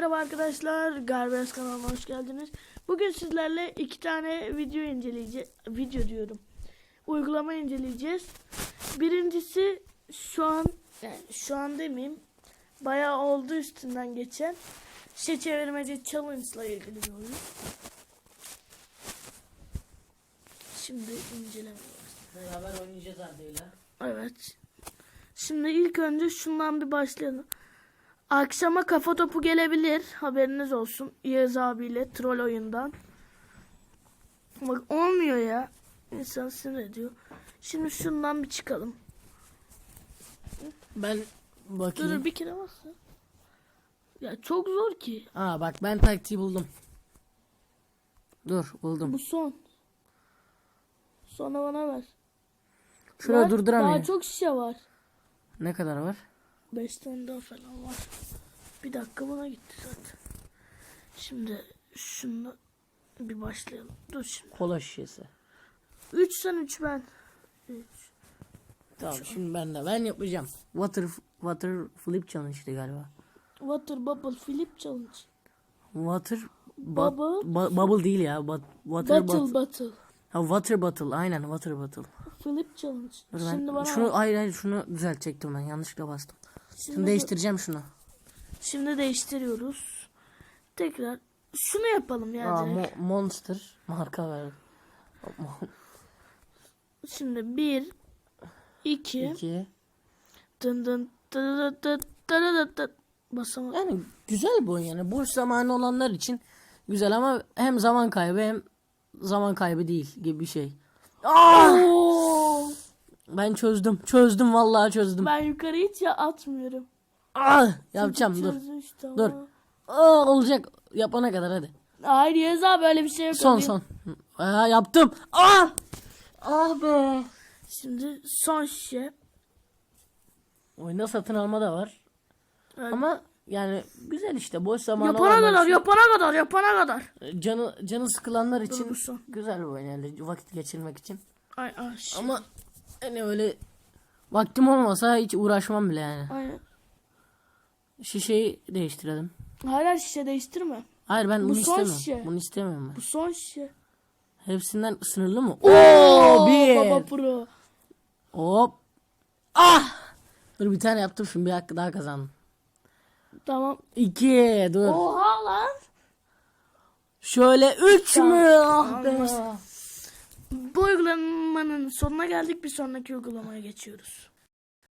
Merhaba arkadaşlar. Garbers kanalına hoş geldiniz. Bugün sizlerle iki tane video inceleyeceğiz. Video diyorum. Uygulama inceleyeceğiz. Birincisi şu an yani şu an demeyeyim. Bayağı oldu üstünden geçen. Şişe çevirmece challenge ile ilgili bir oyun. Şimdi inceleme. Beraber oynayacağız Arda'yla. Evet. Şimdi ilk önce şundan bir başlayalım. Akşama kafa topu gelebilir. Haberiniz olsun. Yağız abiyle troll oyundan. Bak olmuyor ya. İnsan sinir ediyor. Şimdi şundan bir çıkalım. Ben bakayım. dur, bir kere bassın. Ya çok zor ki. Aa bak ben taktiği buldum. Dur buldum. Bu son. Sonra bana ver. Şurada Var, durduramıyorum. Daha çok şişe var. Ne kadar var? 5 tane daha falan var. Bir dakika buna gitti zaten. Şimdi şunu bir başlayalım. Dur şimdi. Kola şişesi. 3 sen 3 ben. 3. Tamam şimdi ben de ben yapacağım. Water water flip challenge'dı galiba. Water bubble flip challenge. Water Bubble. ba- bubble değil ya. Ba- water Battle bottle. battle. Ha, water bottle aynen water bottle. Flip challenge. Dur ben Şimdi bana şunu hayır hayır şunu düzeltecektim ben yanlışlıkla bastım. Şimdi değiştireceğim şunu. Şimdi değiştiriyoruz. Tekrar şunu yapalım ya Aa. Mo Monster marka ver. Şimdi bir, iki. İki. Dın dın dın dın dın dın Basamak. Yani güzel bu yani. Boş zamanı olanlar için güzel ama hem zaman kaybı hem zaman kaybı değil gibi bir şey. Ah! Aa! Ben çözdüm. Çözdüm vallahi çözdüm. Ben yukarı hiç ya atmıyorum. Ah, yapacağım dur. Çözdüm işte ama. Dur. Aa, olacak yapana kadar hadi. Hayır Yağız abi böyle bir şey yok. Son son. Aa, yaptım. Ah! Ah be. Şimdi son şişe. Oyunda satın alma da var. Evet. Ama yani güzel işte boş zamanı Yapana olanlar kadar, için- yapana kadar, yapana kadar. canı canı sıkılanlar için bu son. güzel bir oyun yani vakit geçirmek için. Ay ay. şi- Ama hani öyle vaktim olmasa hiç uğraşmam bile yani. Aynen. Şişeyi değiştirelim. Hayır hayır, şişe değiştirme. Hayır ben Bu bunu son istemiyorum. şişe. Bunu istemiyorum ben. Bu son şişe. Hepsinden sınırlı mı? Oo, Oo, bir. Baba pro. Hop. Ah! Dur bir tane yaptım şimdi bir hakkı daha kazandım. Tamam. İki. Dur. Oha lan. Şöyle üç mü? Ah be. Uygulamanın sonuna geldik. Bir sonraki uygulamaya geçiyoruz.